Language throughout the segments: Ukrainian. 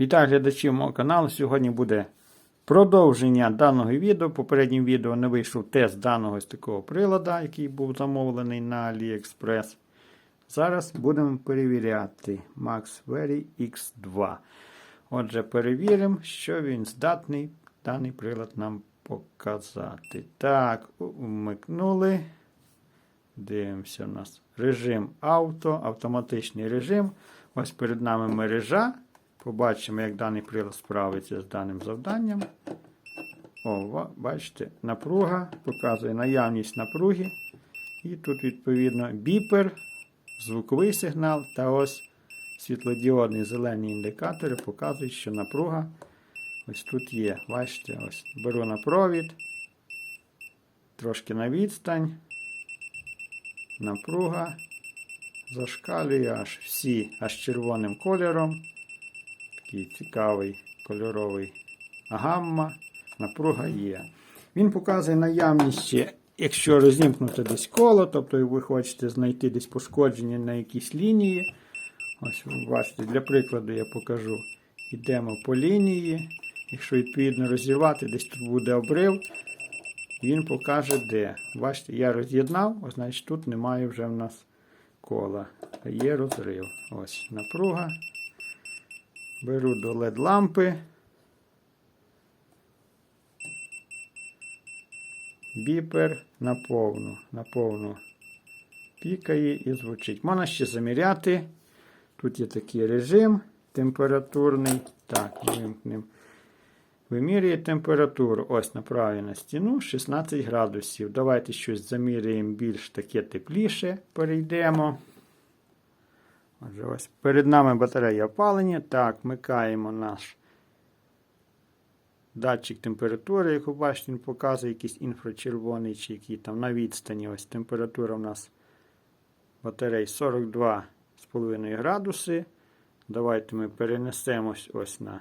Вітаю глядачів мого каналу. Сьогодні буде продовження даного відео. Попереднім відео не вийшов тест даного ось такого прилада, який був замовлений на AliExpress. Зараз будемо перевіряти MaxVery X2. Отже, перевіримо, що він здатний даний прилад нам показати. Так, вмикнули. Дивимося у нас режим авто, автоматичний режим. Ось перед нами мережа. Побачимо, як даний прилад справиться з даним завданням. О, бачите, напруга показує наявність напруги. І тут, відповідно, біпер, звуковий сигнал та ось світлодіодні зелені індикатори показують, що напруга ось тут є. Бачите, ось беру на провід, трошки на відстань. Напруга зашкалює аж всі аж червоним кольором. Такий цікавий кольоровий гамма. Напруга є. Він показує наявність якщо розімкнути десь коло, тобто ви хочете знайти десь пошкодження на якійсь лінії. Ось ви бачите, для прикладу я покажу. Йдемо по лінії. Якщо відповідно розірвати, десь тут буде обрив, він покаже де. Бачите, я роз'єднав, значить тут немає вже в нас кола. Є розрив. Ось напруга. Беру до LED лампи. Біпер наповну. Наповну пікає і звучить. Можна ще заміряти. Тут є такий режим температурний. Так, вимкнемо. Вимірює температуру. Ось направлю на стіну 16 градусів. Давайте щось заміряємо більш таке тепліше. Перейдемо. Отже, ось перед нами батарея опалення. Так, вмикаємо наш датчик температури. Як ви бачите, він показує якийсь інфрачервоний чи який там на відстані. Ось температура у нас батарей 42,5 градуси. Давайте ми перенесемось ось на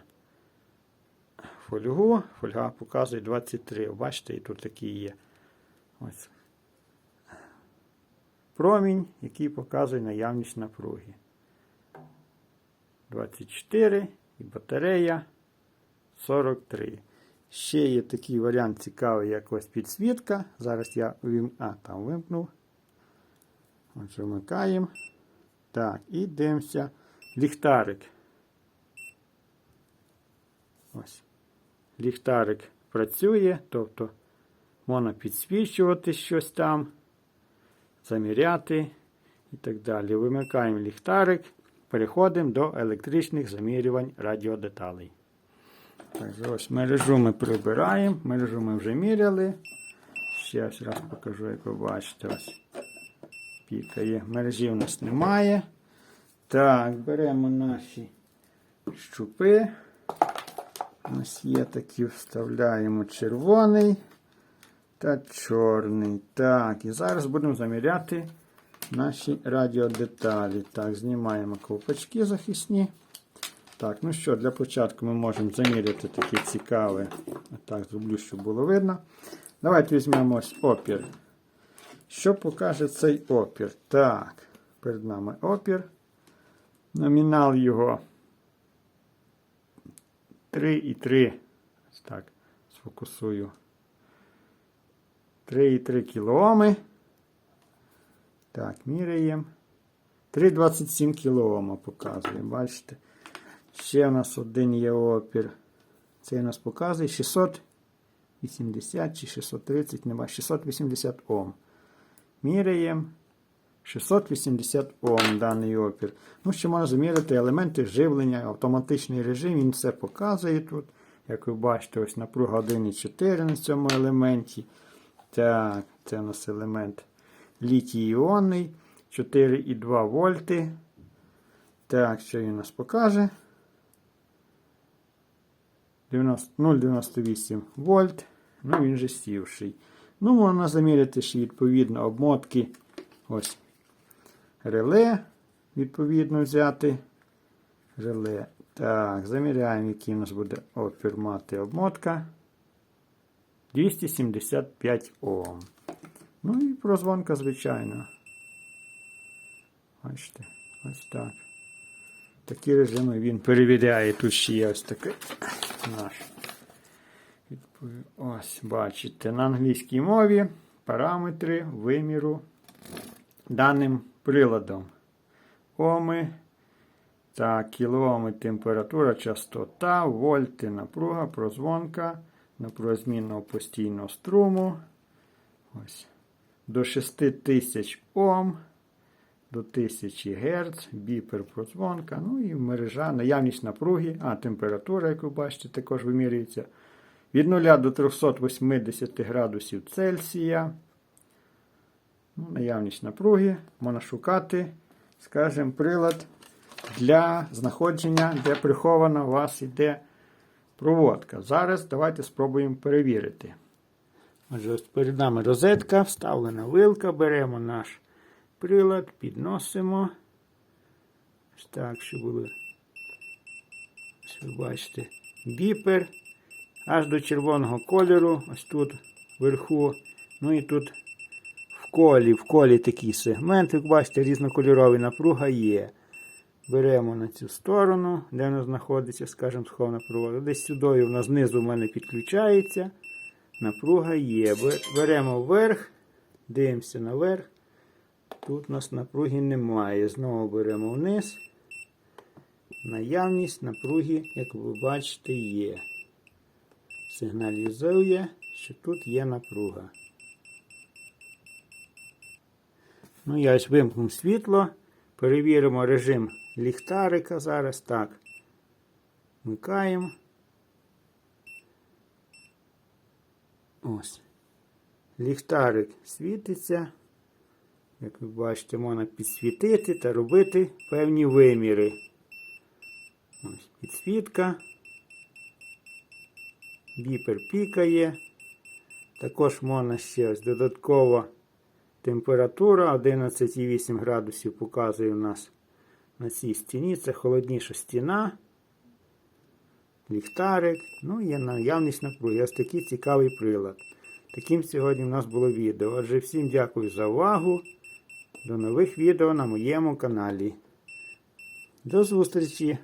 фольгу. Фольга показує 23. Бачите, і тут такі є. Ось. Промінь, який показує наявність напруги. 24 і батарея 43. Ще є такий варіант цікавий, як ось підсвітка. Зараз я вим... а, там вимкнув. Отже, вмикаємо. Так, і дивимося. Ліхтарик. Ось. Ліхтарик працює, тобто можна підсвічувати щось там, заміряти і так далі. Вимикаємо ліхтарик, переходимо до електричних замірювань радіодеталей. Так, ось мережу ми прибираємо, мережу ми вже міряли. Ще раз покажу, як ви бачите, ось пікає. Мережі в нас немає. Так, беремо наші щупи. У нас є такі, вставляємо червоний та чорний. Так, і зараз будемо заміряти наші радіодеталі. Так, знімаємо ковпачки захисні. Так, ну що, для початку ми можемо заміряти таке цікаве. Так, зроблю, щоб було видно. Давайте візьмемо ось опір. Що покаже цей опір? Так, перед нами опір. Номінал його 3,3. Так, сфокусую. 3,3 кілооми. Так, міряємо. 3,27 кілоома показує, бачите? Ще у нас один є опір. Цей у нас показує 680 чи 630, не бачу, 680 Ом. Міряємо. 680 Ом даний опір. Ну, ще можна заміряти елементи живлення, автоматичний режим, він все показує тут. Як ви бачите, ось напруга 1,4 на цьому елементі. Так, це у нас елемент літій іонний 4,2 вольти. Так, що він нас покаже? 0,98 вольт. Ну, він же сівший. Ну, можна заміряти ще відповідно обмотки. Ось реле, відповідно, взяти. Реле. Так, заміряємо, який у нас буде опір мати обмотка. 275 Ом. Ну і прозвонка, звичайно. Бачите, ось так. Такі режими він перевіряє. Тут ще є ось такий наш. Ось, бачите, на англійській мові параметри виміру даним приладом. Оми, так, кілооми температура, частота, вольти, напруга, прозвонка, напруга змінного постійного струму. Ось. До 6000 Ом, до 1000 Гц, біпер прозвонка, ну і мережа, наявність напруги, а температура, як ви бачите, також вимірюється. Від 0 до 380 градусів Цельсія. Ну, наявність напруги. Можна шукати, скажімо, прилад для знаходження, де прихована у вас йде проводка. Зараз давайте спробуємо перевірити. Отже, ось перед нами розетка, вставлена вилка, беремо наш прилад, підносимо. Так, щоб були. Ось ви бачите, біпер. Аж до червоного кольору, ось тут вверху. Ну і тут в колі, в колі такий сегмент, як бачите, різнокольоровий напруга є. Беремо на цю сторону, де вона знаходиться, скажімо, схована провода. Десь сюди вона знизу в мене підключається. Напруга є. Беремо вверх, дивимося наверх. Тут у нас напруги немає. Знову беремо вниз. Наявність напруги, як ви бачите, є. Сигналізує, що тут є напруга. Ну, я ось вимкнув світло. Перевіримо режим ліхтарика зараз. Так. Вмикаємо. Ось. Ліхтарик світиться. Як ви бачите, можна підсвітити та робити певні виміри. Ось підсвітка. Біпер пікає. Також можна ще ось додатково температура 11,8 градусів показує у нас на цій стіні. Це холодніша стіна. Ліхтарик. Ну, і наявність напруги. Ось такий цікавий прилад. Таким сьогодні у нас було відео. Отже, всім дякую за увагу. До нових відео на моєму каналі. До зустрічі!